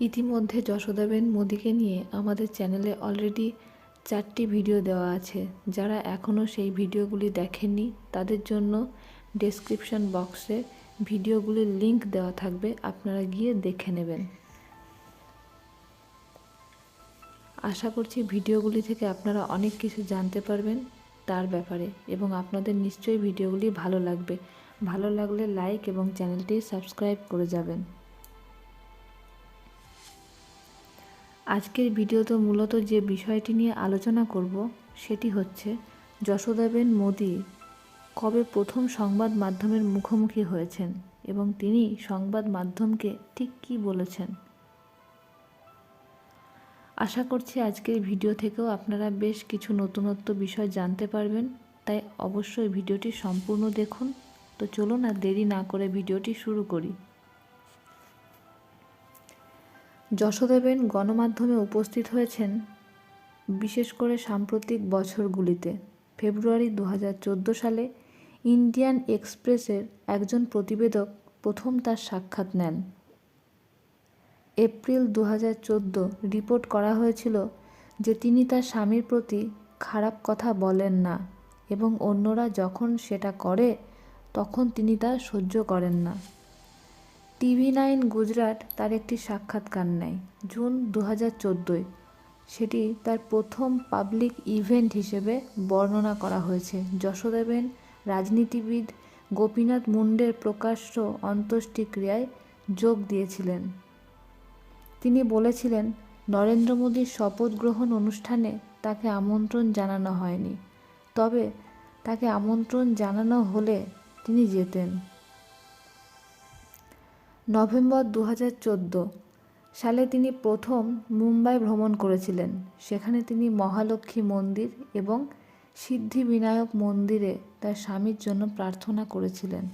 ইতিমধ্যে যশোদাবেন মোদিকে নিয়ে আমাদের চ্যানেলে অলরেডি চারটি ভিডিও দেওয়া আছে। যারা এখনও সেই ভিডিওগুলি দেখেননি, তাদের জন্য ডেসক্রিপশন বক্সে ভিডিওগুলির লিংক দেওয়া থাকবে, আপনারা গিয়ে দেখে নেবেন। আশা করছি ভিডিওগুলি থেকে আপনারা অনেক কিছু জানতে পারবেন তার ব্যাপারে, এবং আপনাদের নিশ্চয়ই ভিডিওগুলি ভালো লাগবে। ভালো লাগলে লাইক এবং চ্যানেলটি সাবস্ক্রাইব করে যাবেন। আজকের ভিডিওতে মূলত যে বিষয়টি নিয়ে আলোচনা করব, সেটি হচ্ছে যশোদাবেন মোদি কবে প্রথম সংবাদ মাধ্যমের মুখোমুখি হয়েছেন এবং তিনি সংবাদ মাধ্যমকে ঠিক কী বলেছেন। আশা করছি আজকের ভিডিও থেকেও আপনারা বেশ কিছু নতুনত্ব বিষয় জানতে পারবেন, তাই অবশ্যই ভিডিওটি সম্পূর্ণ দেখুন। তো চলুন আর দেরি না করে ভিডিওটি শুরু করি। যশোদেবেন গণমাধ্যমে উপস্থিত হয়েছেন বিশেষ করে সাম্প্রতিক বছরগুলিতে। ফেব্রুয়ারি দু হাজার চোদ্দ সালে ইন্ডিয়ান এক্সপ্রেসের একজন প্রতিবেদক প্রথম তার সাক্ষাৎ নেন। এপ্রিল দু হাজার চোদ্দ রিপোর্ট করা হয়েছিল যে তিনি তার স্বামীর প্রতি খারাপ কথা বলেন না এবং অন্যরা যখন সেটা করে, তখন তিনি তা সহ্য করেন না। টিভি নাইন গুজরাট তার একটি সাক্ষাৎকার নেয়, জুন দু হাজার চোদ্দোয়। সেটি তার প্রথম পাবলিক ইভেন্ট হিসেবে বর্ণনা করা হয়েছে। যশোদেবেন, রাজনীতিবিদ গোপীনাথ মুন্ডের প্রকাশ্য অন্ত্যেষ্টিক্রিয়ায় যোগ দিয়েছিলেন। তিনি বলেছিলেন, নরেন্দ্র মোদীর শপথ গ্রহণ অনুষ্ঠানে তাকে আমন্ত্রণ জানানো হয়নি। তবে তাকে আমন্ত্রণ জানানো হলে তিনি যেতেন। নভেম্বর দু হাজার চোদ্দ সালে তিনি প্রথম মুম্বাই ভ্রমণ করেছিলেন। সেখানে তিনি মহালক্ষ্মী মন্দির এবং সিদ্ধিবিনায়ক মন্দিরে তার স্বামীর জন্য প্রার্থনা করেছিলেন।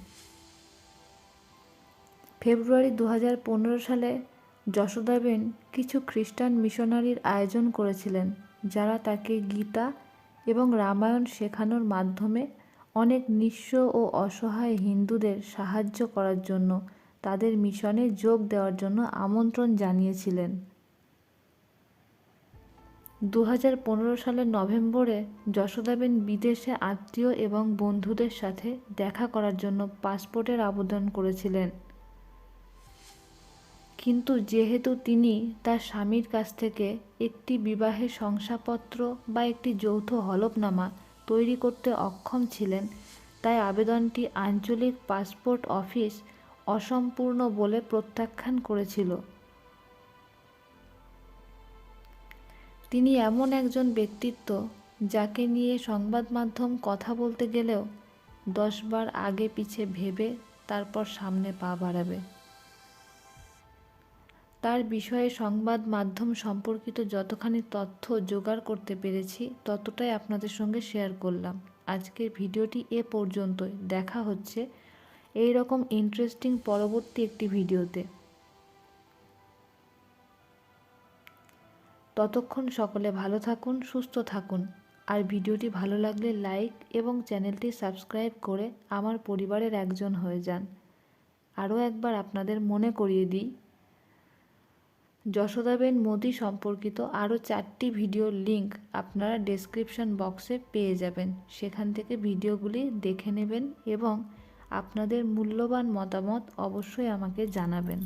ফেব্রুয়ারি দু হাজার পনেরো সালে যশোদাবেন কিছু খ্রিস্টান মিশনারির আয়োজন করেছিলেন, যারা তাকে গীতা এবং রামায়ণ শেখানোর মাধ্যমে অনেক নিঃস্ব ও অসহায় হিন্দুদের সাহায্য করার জন্য তাদের মিশনে যোগ দেওয়ার জন্য আমন্ত্রণ জানিয়েছিলেন। দু হাজার পনেরো সালের নভেম্বরে যশোদাবেন বিদেশে আত্মীয় এবং বন্ধুদের সাথে দেখা করার জন্য পাসপোর্টের আবেদন করেছিলেন। কিন্তু যেহেতু তিনি তার স্বামীর কাছ থেকে একটি বিবাহের শংসাপত্র বা একটি যৌথ হলফনামা তৈরি করতে অক্ষম ছিলেন, তাই আবেদনটি আঞ্চলিক পাসপোর্ট অফিস অসম্পূর্ণ বলে প্রত্যাখ্যান করেছিল। তিনি এমন একজন ব্যক্তিত্ব যাকে নিয়ে সংবাদ মাধ্যম কথা বলতে গেলেও দশবার আগে পিছে ভেবে তারপর সামনে পা বাড়াবে। তার বিষয়ে সংবাদ মাধ্যম সম্পর্কিত যতখানি তথ্য জোগাড় করতে পেরেছি, ততটাই আপনাদের সঙ্গে শেয়ার করলাম। আজকের ভিডিওটি এ পর্যন্তই। দেখা হচ্ছে এই রকম ইন্টারেস্টিং পরবর্তী একটি ভিডিওতে। ততক্ষণ সকলে ভালো থাকুন, সুস্থ থাকুন। আর ভিডিওটি ভালো লাগলে লাইক এবং চ্যানেলটি সাবস্ক্রাইব করে আমার পরিবারের একজন হয়ে যান। আরও একবার আপনাদের মনে করিয়ে দিই যশোদাবেন মোদি সম্পর্কিত আরও চারটি ভিডিওর লিংক আপনারা ডেসক্রিপশন বক্সে পেয়ে যাবেন। সেখান থেকে ভিডিওগুলি দেখে নেবেন এবং আপনাদের মূল্যবান মতামত অবশ্যই আমাকে জানাবেন।